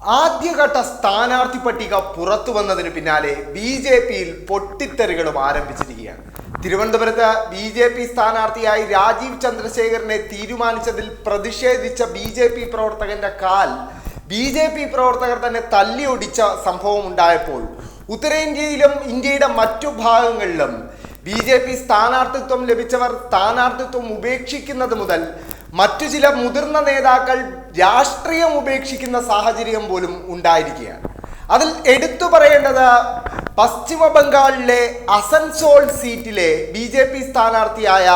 ആദ്യഘട്ട സ്ഥാനാർത്ഥി പട്ടിക പുറത്തു വന്നതിന് പിന്നാലെ ബി ജെ പിയിൽ പൊട്ടിത്തെറികളും ആരംഭിച്ചിരിക്കുകയാണ്. തിരുവനന്തപുരത്ത് ബി ജെ പി സ്ഥാനാർത്ഥിയായി രാജീവ് ചന്ദ്രശേഖരനെ തീരുമാനിച്ചതിൽ പ്രതിഷേധിച്ച ബി ജെ പി പ്രവർത്തകന്റെ കാൽ ബി ജെ പി പ്രവർത്തകർ തന്നെ തല്ലിയൊടിച്ച സംഭവം ഉണ്ടായപ്പോൾ ഉത്തരേന്ത്യയിലും ഇന്ത്യയുടെ മറ്റു ഭാഗങ്ങളിലും ബി ജെ പി സ്ഥാനാർത്ഥിത്വം ലഭിച്ചവർ സ്ഥാനാർത്ഥിത്വം ഉപേക്ഷിക്കുന്നത് മുതൽ മറ്റു ചില മുതിർന്ന നേതാക്കൾ രാഷ്ട്രീയം ഉപേക്ഷിക്കുന്ന സാഹചര്യം പോലും ഉണ്ടായിരിക്കുകയാണ്. അതിൽ എടുത്തു പറയേണ്ടത് പശ്ചിമ ബംഗാളിലെ അസൻസോൾ സീറ്റിലെ ബി ജെ പി സ്ഥാനാർത്ഥിയായ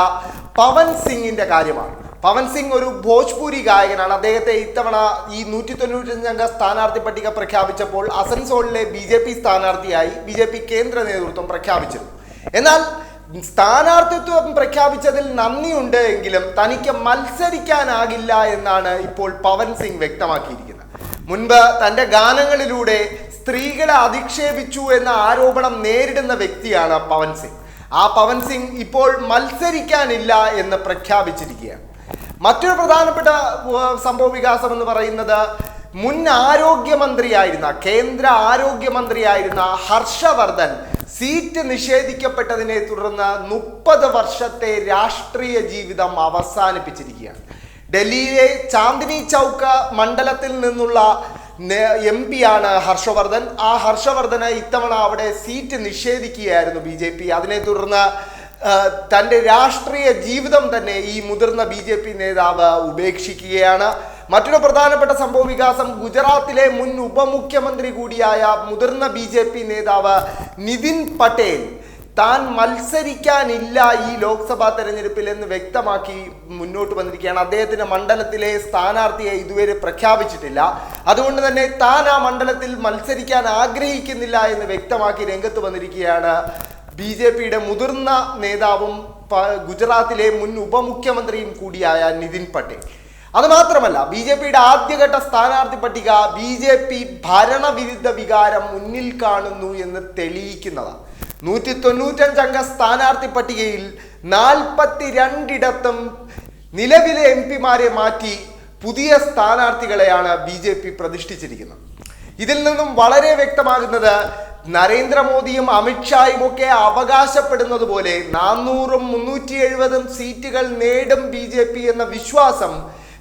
പവൻ സിംഗിന്റെ കാര്യമാണ്. പവൻ സിംഗ് ഒരു ഭോജ്പൂരി ഗായകനാണ്. അദ്ദേഹത്തെ ഇത്തവണ ഈ നൂറ്റി തൊണ്ണൂറ്റഞ്ചംഗ സ്ഥാനാർത്ഥി പട്ടിക പ്രഖ്യാപിച്ചപ്പോൾ അസൻസോളിലെ ബി ജെ പി സ്ഥാനാർത്ഥിയായി ബി ജെ പി കേന്ദ്ര നേതൃത്വം പ്രഖ്യാപിച്ചിരുന്നു. എന്നാൽ സ്ഥാനാർത്ഥിത്വം പ്രഖ്യാപിച്ചതിൽ നന്ദിയുണ്ട് എങ്കിലും തനിക്ക് മത്സരിക്കാനാകില്ല എന്നാണ് ഇപ്പോൾ പവൻ സിംഗ് വ്യക്തമാക്കിയിരിക്കുന്നത്. മുൻപ് തന്റെ ഗാനങ്ങളിലൂടെ സ്ത്രീകളെ അധിക്ഷേപിച്ചു എന്ന ആരോപണം നേരിടുന്ന വ്യക്തിയാണ് പവൻ സിംഗ്. ആ പവൻ സിംഗ് ഇപ്പോൾ മത്സരിക്കാനില്ല എന്ന് പ്രഖ്യാപിച്ചിരിക്കുകയാണ്. മറ്റൊരു പ്രധാനപ്പെട്ട സംഭവ വികാസം എന്ന് പറയുന്നത് മുൻ ആരോഗ്യമന്ത്രിയായിരുന്ന കേന്ദ്ര ആരോഗ്യമന്ത്രിയായിരുന്ന ഹർഷവർദ്ധൻ സീറ്റ് നിഷേധിക്കപ്പെട്ടതിനെ തുടർന്ന് മുപ്പത് വർഷത്തെ രാഷ്ട്രീയ ജീവിതം അവസാനിപ്പിച്ചിരിക്കുകയാണ്. ഡൽഹിയിലെ ചാന്ദിനി ചൗക്ക മണ്ഡലത്തിൽ നിന്നുള്ള എം പി ആണ് ഹർഷവർദ്ധൻ. ആ ഹർഷവർദ്ധന് ഇത്തവണ അവിടെ സീറ്റ് നിഷേധിക്കുകയായിരുന്നു ബി ജെ പി. അതിനെ തുടർന്ന് തന്റെ രാഷ്ട്രീയ ജീവിതം തന്നെ ഈ മുതിർന്ന ബി ജെ പി നേതാവ് ഉപേക്ഷിക്കുകയാണ്. മറ്റൊരു പ്രധാനപ്പെട്ട സംഭവ വികാസം ഗുജറാത്തിലെ മുൻ ഉപമുഖ്യമന്ത്രി കൂടിയായ മുതിർന്ന ബി ജെ പി നേതാവ് നിതിൻ പട്ടേൽ. താൻ മത്സരിക്കാനില്ല ഈ ലോക്സഭാ തെരഞ്ഞെടുപ്പിൽ എന്ന് വ്യക്തമാക്കി മുന്നോട്ട് വന്നിരിക്കുകയാണ്. അദ്ദേഹത്തിന്റെ മണ്ഡലത്തിലെ സ്ഥാനാർത്ഥിയെ ഇതുവരെ പ്രഖ്യാപിച്ചിട്ടില്ല. അതുകൊണ്ട് തന്നെ താൻ ആ മണ്ഡലത്തിൽ മത്സരിക്കാൻ ആഗ്രഹിക്കുന്നില്ല എന്ന് വ്യക്തമാക്കി രംഗത്ത് വന്നിരിക്കുകയാണ് ബി ജെ പിയുടെ മുതിർന്ന നേതാവും ഗുജറാത്തിലെ മുൻ ഉപമുഖ്യമന്ത്രിയും കൂടിയായ നിതിൻ പട്ടേൽ. അത് മാത്രമല്ല ബി ജെ പിയുടെ ആദ്യഘട്ട സ്ഥാനാർത്ഥി പട്ടിക ബി ജെ പി ഭരണവിരുദ്ധ വികാരം മുന്നിൽ കാണുന്നു എന്ന് തെളിയിക്കുന്നതാണ്. നൂറ്റി തൊണ്ണൂറ്റഞ്ചംഗ സ്ഥാനാർത്ഥി പട്ടികയിൽ നാൽപ്പത്തി രണ്ടിടത്തും നിലവിലെ എം പിമാരെ മാറ്റി പുതിയ സ്ഥാനാർത്ഥികളെയാണ് ബി ജെ പി പ്രതിഷ്ഠിച്ചിരിക്കുന്നത്. ഇതിൽ നിന്നും വളരെ വ്യക്തമാകുന്നത് നരേന്ദ്രമോദിയും അമിത്ഷായും ഒക്കെ അവകാശപ്പെടുന്നത് പോലെ നാനൂറും മുന്നൂറ്റി എഴുപതും സീറ്റുകൾ നേടും ബി എന്ന വിശ്വാസം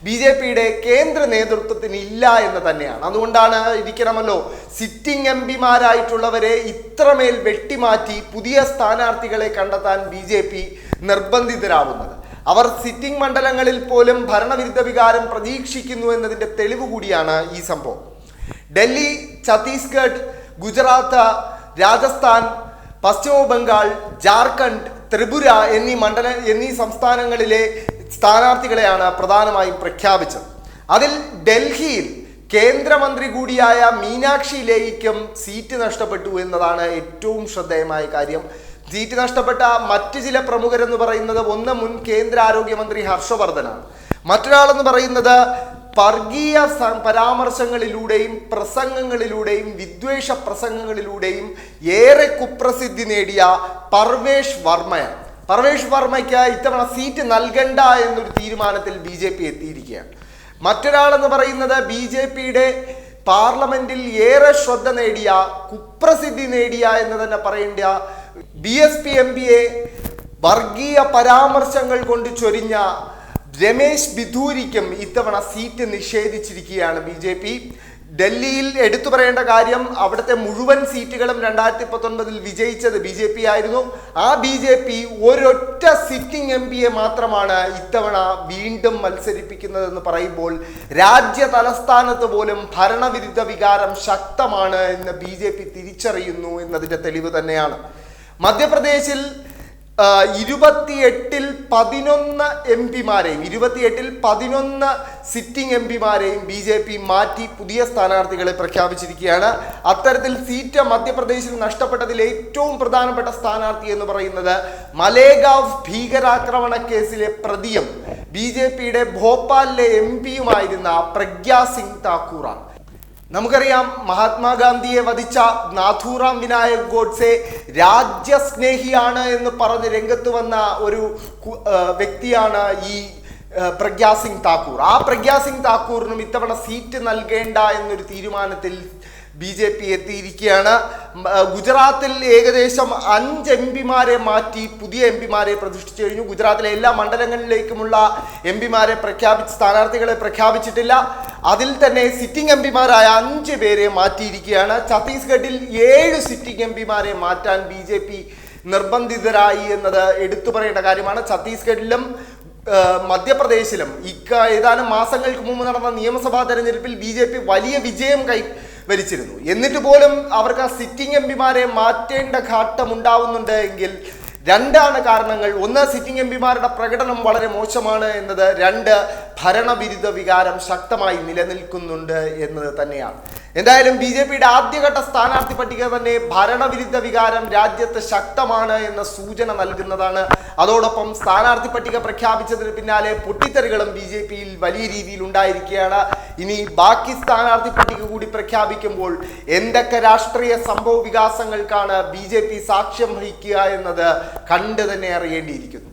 ബി ജെ പിയുടെ കേന്ദ്ര നേതൃത്വത്തിന് ഇല്ല എന്ന് തന്നെയാണ്. അതുകൊണ്ടാണ് ഇരിക്കണമല്ലോ സിറ്റിംഗ് എം പിമാരായിട്ടുള്ളവരെ ഇത്രമേൽ വെട്ടിമാറ്റി പുതിയ സ്ഥാനാർത്ഥികളെ കണ്ടെത്താൻ ബി ജെ പി നിർബന്ധിതരാവുന്നത്. അവർ സിറ്റിംഗ് മണ്ഡലങ്ങളിൽ പോലും ഭരണവിരുദ്ധ വികാരം പ്രതീക്ഷിക്കുന്നു എന്നതിന്റെ തെളിവ് കൂടിയാണ് ഈ സംഭവം. ഡൽഹി ഛത്തീസ്ഗഡ് ഗുജറാത്ത് രാജസ്ഥാൻ പശ്ചിമ ബംഗാൾ ജാർഖണ്ഡ് ത്രിപുര എന്നീ മണ്ഡല എന്നീ സംസ്ഥാനങ്ങളിലെ സ്ഥാനാർത്ഥികളെയാണ് പ്രധാനമായും പ്രഖ്യാപിച്ചത്. അതിൽ ഡൽഹിയിൽ കേന്ദ്രമന്ത്രി കൂടിയായ മീനാക്ഷി ലേഖിക്കും സീറ്റ് നഷ്ടപ്പെട്ടു എന്നതാണ് ഏറ്റവും ശ്രദ്ധേയമായ കാര്യം. സീറ്റ് നഷ്ടപ്പെട്ട മറ്റ് ചില പ്രമുഖരെന്ന് പറയുന്നത് ഒന്ന് മുൻ കേന്ദ്ര ആരോഗ്യമന്ത്രി ഹർഷവർദ്ധനാണ്. മറ്റൊരാളെന്ന് പറയുന്നത് വർഗീയ പരാമർശങ്ങളിലൂടെയും പ്രസംഗങ്ങളിലൂടെയും വിദ്വേഷ പ്രസംഗങ്ങളിലൂടെയും ഏറെ കുപ്രസിദ്ധി നേടിയ പർവേഷ് വർമ്മയാണ്. പർവേഷ് വർമ്മയ്ക്ക് ഇത്തവണ സീറ്റ് നൽകണ്ട എന്നൊരു തീരുമാനത്തിൽ ബി ജെ പി എത്തിയിരിക്കുകയാണ്. മറ്റൊരാളെന്ന് പറയുന്നത് ബി ജെ പിയുടെ പാർലമെന്റിൽ ഏറെ ശ്രദ്ധ നേടിയ കുപ്രസിദ്ധി നേടിയ എന്ന് തന്നെ പറയേണ്ട ബി എസ് പി എം പിയെ വർഗീയ പരാമർശങ്ങൾ കൊണ്ട് ചൊരിഞ്ഞ രമേശ് ബിധൂരിക്കും ഇത്തവണ സീറ്റ് നിഷേധിച്ചിരിക്കുകയാണ് ബി ജെ പി. ഡൽഹിയിൽ എടുത്തു പറയേണ്ട കാര്യം അവിടുത്തെ മുഴുവൻ സീറ്റുകളും രണ്ടായിരത്തി പത്തൊൻപതിൽ വിജയിച്ചത് ബി ജെ പി ആയിരുന്നു. ആ ബി ജെ പി ഒരൊറ്റ സിറ്റിംഗ് എം പിയെ മാത്രമാണ് ഇത്തവണ വീണ്ടും മത്സരിപ്പിക്കുന്നതെന്ന് പറയുമ്പോൾ രാജ്യ തലസ്ഥാനത്ത് പോലും ഭരണവിരുദ്ധ വികാരം ശക്തമാണ് എന്ന് ബി തിരിച്ചറിയുന്നു എന്നതിന്റെ തെളിവ് തന്നെയാണ്. മധ്യപ്രദേശിൽ ഇരുപത്തിയെട്ടിൽ പതിനൊന്ന് എം പിമാരെയും ഇരുപത്തിയെട്ടിൽ പതിനൊന്ന് സിറ്റിംഗ് എം പിമാരെയും ബി ജെ പി മാറ്റി പുതിയ സ്ഥാനാർത്ഥികളെ പ്രഖ്യാപിച്ചിരിക്കുകയാണ്. അത്തരത്തിൽ സീറ്റ് മധ്യപ്രദേശിൽ നഷ്ടപ്പെട്ടതിൽ ഏറ്റവും പ്രധാനപ്പെട്ട സ്ഥാനാർത്ഥി എന്ന് പറയുന്നത് മലേഗാവ് ഭീകരാക്രമണ കേസിലെ പ്രതിയും ബി ജെ പിയുടെ ഭോപ്പാലിലെ എം പിയുമായിരുന്ന പ്രഗ്യാ സിംഗ് താക്കൂറാണ്. നമുക്കറിയാം മഹാത്മാഗാന്ധിയെ വധിച്ച നാഥൂറാം വിനായക് ഗോഡ്സെ രാജ്യസ്നേഹിയാണ് എന്ന് പറഞ്ഞ് രംഗത്ത് വന്ന ഒരു വ്യക്തിയാണ് ഈ പ്രഗ്യാസിംഗ് പ്രഗ്യാ സിംഗ് താക്കൂർ. ആ പ്രഗ്യാ സിംഗ് താക്കൂറിനും ഇത്തവണ സീറ്റ് നൽകേണ്ട എന്നൊരു തീരുമാനത്തിൽ ബി ജെ പി എത്തിയിരിക്കുകയാണ്. ഗുജറാത്തിൽ ഏകദേശം അഞ്ച് എം പിമാരെ മാറ്റി പുതിയ എം പിമാരെ പ്രതിഷ്ഠിച്ചു കഴിഞ്ഞു. ഗുജറാത്തിലെ എല്ലാ മണ്ഡലങ്ങളിലേക്കുമുള്ള എം പിമാരെ പ്രഖ്യാപിച്ച് സ്ഥാനാർത്ഥികളെ പ്രഖ്യാപിച്ചിട്ടില്ല. അതിൽ തന്നെ സിറ്റിംഗ് എം പിമാരായ അഞ്ച് പേരെ മാറ്റിയിരിക്കുകയാണ്. ഛത്തീസ്ഗഡിൽ ഏഴ് സിറ്റിംഗ് എം പിമാരെ മാറ്റാൻ ബി ജെ പി നിർബന്ധിതരായി എന്നത് എടുത്തു പറയേണ്ട കാര്യമാണ്. ഛത്തീസ്ഗഡിലും മധ്യപ്രദേശിലും ഇക്ക ഏതാനും മാസങ്ങൾക്ക് മുമ്പ് നടന്ന നിയമസഭാ തെരഞ്ഞെടുപ്പിൽ ബി വലിയ വിജയം കൈ വരിച്ചിരുന്നു എന്നിട്ട് പോലും അവർക്ക് ആ സിറ്റിംഗ് എം പിമാരെ മാറ്റേണ്ട ഘട്ടം ഉണ്ടാവുന്നുണ്ട് എങ്കിൽ രണ്ടാണ് കാരണങ്ങൾ. ഒന്ന് സിറ്റിംഗ് എം പിമാരുടെ പ്രകടനം വളരെ മോശമാണ് എന്നത്. രണ്ട് ഭരണവിരുദ്ധ വികാരം ശക്തമായി നിലനിൽക്കുന്നുണ്ട് എന്നത് തന്നെയാണ്. എന്തായാലും ബി ജെ പിയുടെ ആദ്യഘട്ട സ്ഥാനാർത്ഥി പട്ടിക തന്നെ ഭരണവിരുദ്ധ വികാരം രാജ്യത്ത് ശക്തമാണ് എന്ന സൂചന നൽകുന്നതാണ്. അതോടൊപ്പം സ്ഥാനാർത്ഥി പട്ടിക പ്രഖ്യാപിച്ചതിന് പിന്നാലെ പൊട്ടിത്തെറികളും ബി ജെ പിയിൽ വലിയ രീതിയിൽ ഉണ്ടായിരിക്കുകയാണ്. ഇനി ബാക്കി സ്ഥാനാർത്ഥി പട്ടിക കൂടി പ്രഖ്യാപിക്കുമ്പോൾ എന്തൊക്കെ രാഷ്ട്രീയ സംഭവ വികാസങ്ങൾക്കാണ് ബി ജെ പി സാക്ഷ്യം വഹിക്കുക എന്നത് കണ്ടു തന്നെ അറിയേണ്ടിയിരിക്കുന്നു.